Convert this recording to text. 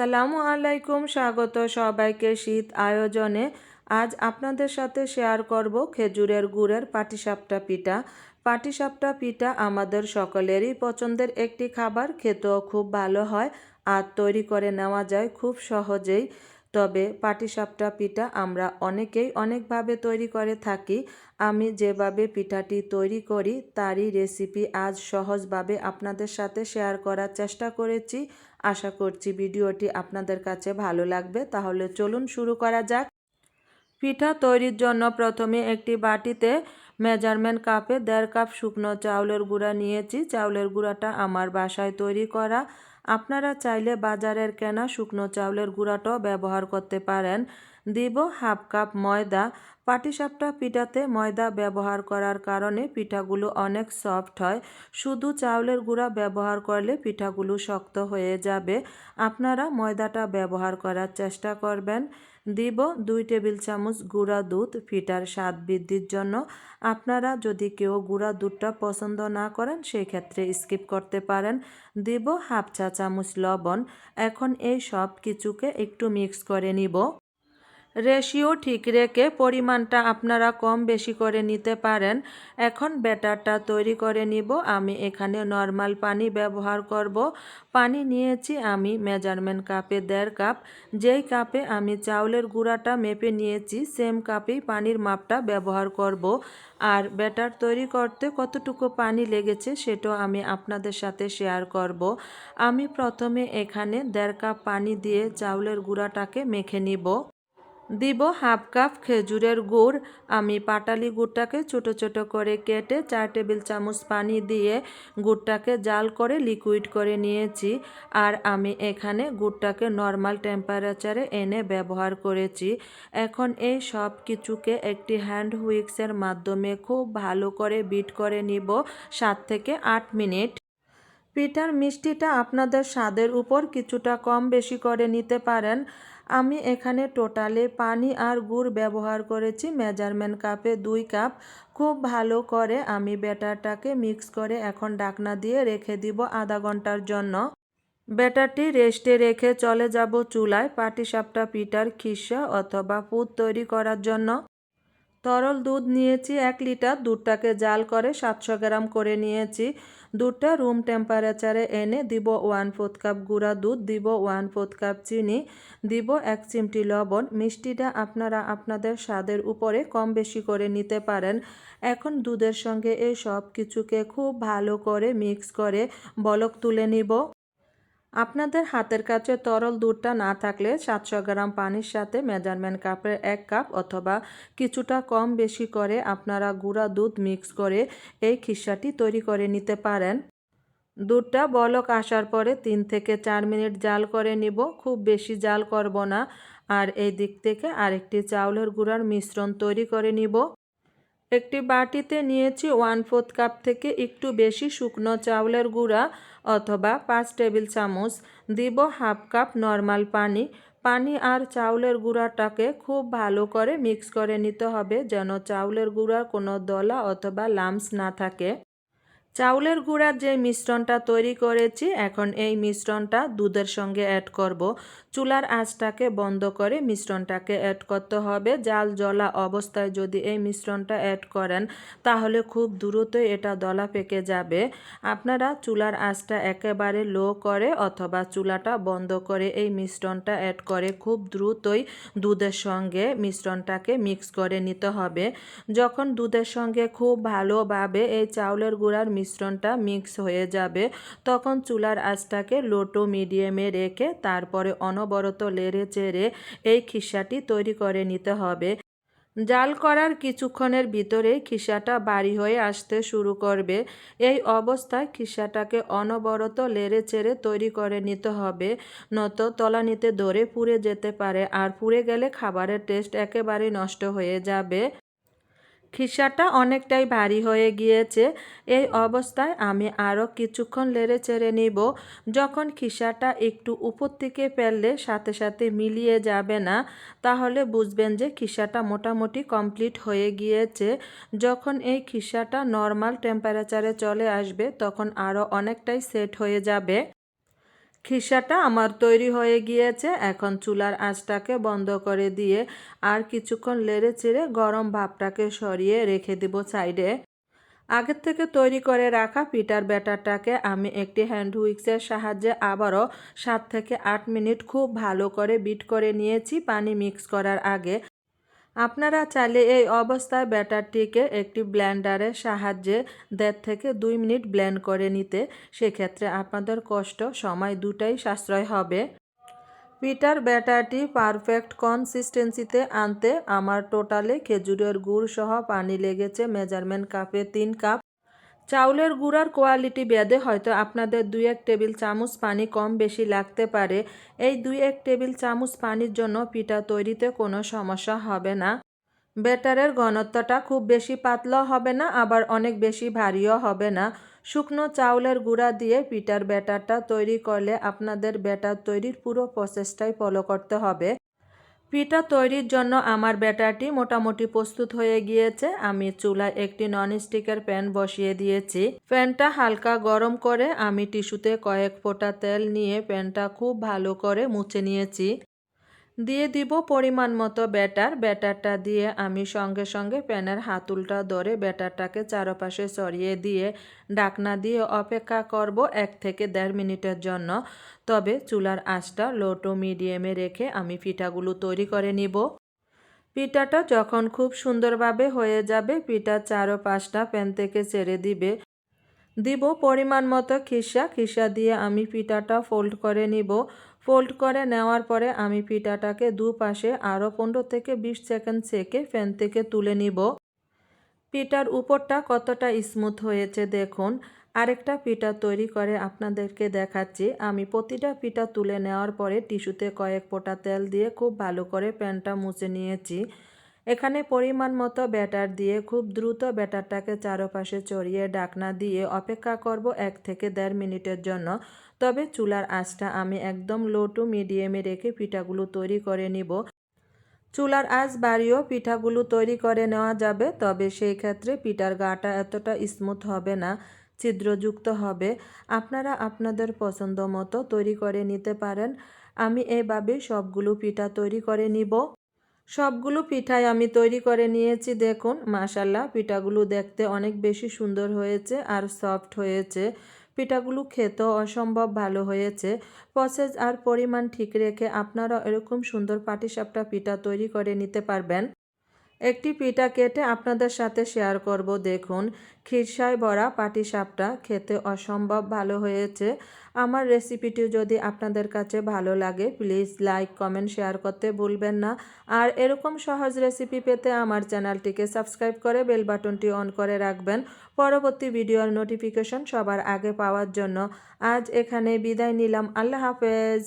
আসসালামু আলাইকুম, স্বাগত সবাইকে শীত আয়োজনে। আজ আপনাদের সাথে শেয়ার করব খেজুরের গুড়ের পাটিসাপটা পিঠা। পাটিসাপটা পিঠা আমাদের সকলেরই পছন্দের একটি খাবার, খেতেও খুব ভালো হয় আর তৈরি করে নেওয়া যায় খুব সহজেই। তবে পাটিসাপটা পিঠা আমরা অনেকেই অনেকভাবে তৈরি করে থাকি। আমি যেভাবে পিঠাটি তৈরি করি, তারই রেসিপি আজ সহজভাবে আপনাদের সাথে শেয়ার করার চেষ্টা করেছি। আশা করছি ভিডিওটি আপনাদের কাছে ভালো লাগবে। তাহলে চলুন শুরু করা যাক। পিঠা তৈরির জন্য প্রথমে একটি বাটিতে মেজারমেন্ট কাপে দেড় কাপ শুকনো চাউলের গুঁড়া নিয়েছি। চাউলের গুঁড়াটা আমার বাসায় তৈরি করা। আপনারা চাইলে বাজারের কেনা শুকনো চাউলের গুঁড়াটাও ব্যবহার করতে পারেন। দিব হাফ কাপ ময়দা। পাটিসাপটা পিঠাতে ময়দা ব্যবহার করার কারণে পিঠাগুলো অনেক সফট হয়। শুধু চাউলের গুঁড়া ব্যবহার করলে পিঠাগুলো শক্ত হয়ে যাবে। আপনারা ময়দাটা ব্যবহার করার চেষ্টা করবেন। দিব দুই টেবিল চামচ গুঁড়া দুধ, পিঠার স্বাদ বৃদ্ধির জন্য। আপনারা যদি কেউ গুঁড়া দুধটা পছন্দ না করেন সেই ক্ষেত্রে স্কিপ করতে পারেন। দিব হাফ চা চামচ লবণ। এখন এই সব কিছুকে একটু মিক্স করে নিব। রেশিও ঠিক রেখে পরিমাণটা আপনারা কম বেশি করে নিতে পারেন। এখন ব্যাটারটা তৈরি করে নিব। আমি এখানে নর্মাল পানি ব্যবহার করব। পানি নিয়েছি আমি মেজারমেন্ট কাপে দেড় কাপ। যেই কাপে আমি চাউলের গুঁড়াটা মেপে নিয়েছি, সেম কাপেই পানির মাপটা ব্যবহার করব। আর ব্যাটার তৈরি করতে কতটুকু পানি লেগেছে সেটাও আমি আপনাদের সাথে শেয়ার করব। আমি প্রথমে এখানে দেড় কাপ পানি দিয়ে চাউলের গুঁড়াটাকে মেখে নিব। দিব হাফ কাপ খেজুরের গুড়। আমি পাটালি গুড়টাকে ছোট ছোট করে কেটে চার টেবিল চামচ পানি দিয়ে গুড়টাকে জাল করে লিকুইড করে নিয়েছি। আর আমি এখানে গুড়টাকে নর্মাল টেম্পারেচারে এনে ব্যবহার করেছি। এখন এই সব কিছুকে একটি হ্যান্ড হুইক্সের মাধ্যমে খুব ভালো করে বিট করে নিব সাত থেকে আট মিনিট। পিঠার মিষ্টিটা আপনাদের স্বাদের উপর কিছুটা কম বেশি করে নিতে পারেন। আমি এখানে টোটালে পানি আর গুড় ব্যবহার করেছি মেজারমেন্ট কাপে দুই কাপ। খুব ভালো করে আমি ব্যাটারটাকে মিক্স করে এখন ডাকনা দিয়ে রেখে দিব আধা ঘণ্টার জন্য। ব্যাটারটি রেস্টে রেখে চলে যাব চুলায় পাটিসাপটা, পিঠার খিসা অথবা পুত তৈরি করার জন্য। তরল দুধ নিয়েছি এক লিটার, দুধটাকে জাল করে সাতশো গ্রাম করে নিয়েছি। দুধটা রুম টেম্পারেচারে এনে দিব ওয়ান ফোর্থ কাপ গুঁড়া দুধ, দিব ওয়ান ফোর্থ কাপ চিনি, দিব এক চিমটি লবণ। মিষ্টিটা আপনারা আপনাদের স্বাদের উপরে কম বেশি করে নিতে পারেন। এখন দুধের সঙ্গে এই সব কিছুকে খুব ভালো করে মিক্স করে বলক তুলে নিব। আপনাদের হাতের কাছে তরল দুধটা না থাকলে সাতশো গ্রাম পানির সাথে মেজারমেন্ট কাপের এক কাপ অথবা কিছুটা কম বেশি করে আপনারা গুঁড়া দুধ মিক্স করে এই খিসাটি তৈরি করে নিতে পারেন। দুধটা বলক আসার পরে তিন থেকে চার মিনিট জাল করে নিব। খুব বেশি জাল করব না। আর এই দিক থেকে আরেকটি চাউলের গুঁড়ার মিশ্রণ তৈরি করে নিব। একটি বাটিতে নিয়েছি ওয়ান ফোর্থ কাপ থেকে একটু বেশি শুকনো চাউলের গুঁড়া অথবা পাঁচ টেবিল চামচ দিব হাফ কাপ নর্মাল পানি। পানি আর চাউলের গুঁড়াটাকে খুব ভালো করে মিক্স করে নিতে হবে যেন চাউলের গুঁড়ার কোনো দলা অথবা লামস না থাকে। চাউলের গুঁড়ার যে মিশ্রণটা তৈরি করেছি, এখন এই মিশ্রণটা দুধের সঙ্গে অ্যাড করব। চুলার আঁচটাকে বন্ধ করে মিশ্রণটাকে অ্যাড করতে হবে। জাল জলা অবস্থায় যদি এই মিশ্রণটা অ্যাড করেন, তাহলে খুব দ্রুতই এটা দলা পেকে যাবে। আপনারা চুলার আঁচটা একেবারে লো করে অথবা চুলাটা বন্ধ করে এই মিশ্রণটা অ্যাড করে খুব দ্রুতই দুধের সঙ্গে মিশ্রণটাকে মিক্স করে নিতে হবে। যখন দুধের সঙ্গে খুব ভালোভাবে এই চাউলের গুঁড়ার মিশ্রণটা মিক্স হয়ে যাবে। তখন চুলার আঁচটাকে লোটো মিডিয়ামে রেখে তারপরে অনবরত লেড়ে চেড়ে এই খিসাটি তৈরি করে নিতে হবে। জাল করার কিছুক্ষণের ভিতরে খিসাটা বাড়ি হয়ে আসতে শুরু করবে। এই অবস্থায় খিসাটাকে অনবরত লেড়ে চেড়ে তৈরি করে নিতে হবে। নত তলানিতে ধরে পুড়ে যেতে পারে, আর পুড়ে গেলে খাবারের টেস্ট একেবারে নষ্ট হয়ে যাবে। খিসাটা অনেকটাই ভারী হয়ে গিয়েছে। এই অবস্থায় আমি আরও কিছুক্ষণ লেড়ে চেড়ে নিব। যখন খিসাটা একটু উপর থেকে ফেললে সাথে সাথে মিলিয়ে যাবে না, তাহলে বুঝবেন যে খিসাটা মোটামুটি কমপ্লিট হয়ে গিয়েছে। যখন এই খিসাটা নর্মাল টেম্পারেচারে চলে আসবে, তখন আরও অনেকটাই সেট হয়ে যাবে। খিসাটা আমার তৈরি হয়ে গিয়েছে। এখন চুলার আঁচটাকে বন্ধ করে দিয়ে আর কিছুক্ষণ লেড়ে চেড়ে গরম ভাপটাকে সরিয়ে রেখে দিব সাইডে। আগের থেকে তৈরি করে রাখা পিটার ব্যাটারটাকে আমি একটি হ্যান্ড হুইক্সের সাহায্যে আবারও সাত থেকে আট মিনিট খুব ভালো করে বিট করে নিয়েছি পানি মিক্স করার আগে। আপনারা চাইলে এই অবস্থায় ব্যাটারটিকে একটি ব্ল্যান্ডারের সাহায্যে দেড় থেকে দুই মিনিট ব্ল্যান্ড করে নিতে, সেক্ষেত্রে আপনাদের কষ্ট সময় দুটাই সাশ্রয় হবে। পিটার, ব্যাটারটি পারফেক্ট কনসিস্টেন্সিতে আনতে আমার টোটালে খেজুরের গুড় সহ পানি লেগেছে মেজারমেন্ট কাপে তিন কাপ। চাউলের গুঁড়ার কোয়ালিটি বেদে হয়তো আপনাদের দুই এক টেবিল চামচ পানি কম বেশি লাগতে পারে। এই দুই এক টেবিল চামচ পানির জন্য পিঠা তৈরিতে কোনো সমস্যা হবে না। ব্যাটারের ঘনত্বটা খুব বেশি পাতলা হবে না, আবার অনেক বেশি ভারীও হবে না। শুকনো চাউলের গুঁড়া দিয়ে পিঠার ব্যাটারটা তৈরি করলে আপনাদের ব্যাটার তৈরির পুরো প্রসেসটাই ফলো করতে হবে। পিঠা তৈরির জন্য আমার ব্যাটারটি মোটামুটি প্রস্তুত হয়ে গিয়েছে। আমি চুলায় একটি ননস্টিকের প্যান বসিয়ে দিয়েছি। প্যানটা হালকা গরম করে আমি টিস্যুতে কয়েক ফোঁটা তেল নিয়ে প্যানটা খুব ভালো করে মুছে নিয়েছি। দিয়ে দিব পরিমাণ মতো ব্যাটার। ব্যাটারটা দিয়ে আমি সঙ্গে সঙ্গে প্যানের হাতুলটা ধরে ব্যাটারটাকে চারপাশে সরিয়ে দিয়ে ডাকনা দিয়ে অপেক্ষা করব এক থেকে দেড় মিনিটের জন্য। তবে চুলার আঁচটা লো টু মিডিয়ামে রেখে আমি পিঠাগুলো তৈরি করে নিব। পিঠাটা যখন খুব সুন্দরভাবে হয়ে যাবে, পিঠা চারো পাঁচটা প্যান থেকে ছেড়ে দিবে। দিব পরিমাণ মতো খিসা। খিসা দিয়ে আমি পিঠাটা ফোল্ড করে নিব। ফোল্ড করে নেওয়ার পরে আমি পিঠাটাকে দুপাশে আরও পনেরো থেকে বিশ সেকেন্ড সেকে ফ্যান থেকে তুলে নিব। পিঠার উপরটা কতটা স্মুথ হয়েছে দেখুন। আরেকটা পিঠা তৈরি করে আপনাদেরকে দেখাচ্ছি। আমি প্রতিটা পিঠা তুলে নেওয়ার পরে টিস্যুতে কয়েক ফোঁটা তেল দিয়ে খুব ভালো করে প্যানটা মুছে নিয়েছি। এখানে পরিমাণ মতো ব্যাটার দিয়ে খুব দ্রুত ব্যাটারটাকে চারপাশে চড়িয়ে ডাকনা দিয়ে অপেক্ষা করব এক থেকে দেড় মিনিটের জন্য। তবে চুলার আঁচটা আমি একদম লো টু মিডিয়ামে রেখে পিঠাগুলো তৈরি করে নিব। চুলার আঁচ বাড়িয়েও পিঠাগুলো তৈরি করে নেওয়া যাবে, তবে সেই ক্ষেত্রে পিঠার গাটা এতটা স্মুথ হবে না, ছিদ্রযুক্ত হবে। আপনারা আপনাদের পছন্দ মতো তৈরি করে নিতে পারেন। আমি এভাবে সবগুলো পিঠা তৈরি করে নিব। সবগুলো পিঠাই আমি তৈরি করে নিয়েছি, দেখুন মাশাল্লাহ পিঠাগুলো দেখতে অনেক বেশি সুন্দর হয়েছে আর সফট হয়েছে। পিঠাগুলো খেতেও অসম্ভব ভালো হয়েছে। প্রসেস আর পরিমাণ ঠিক রেখে আপনারা এরকম সুন্দর পাটিসাপটা পিঠা তৈরি করে নিতে পারবেন। একটি পিঠা কেটে আপনাদের সাথে শেয়ার করব। দেখুন খিরসায় বড়া পাটিসাপটা খেতে অসম্ভব ভালো হয়েছে। আমার রেসিপিটি যদি আপনাদের কাছে ভালো লাগে, প্লিজ লাইক, কমেন্ট, শেয়ার করতে ভুলবেন না। আর এরকম সহজ রেসিপি পেতে আমার চ্যানেলটিকে সাবস্ক্রাইব করে বেল বাটনটি অন করে রাখবেন। পরবর্তী ভিডিওর নোটিফিকেশন সবার আগে পাওয়ার জন্য। আজ এখানে বিদায় নিলাম। আল্লাহ হাফেজ।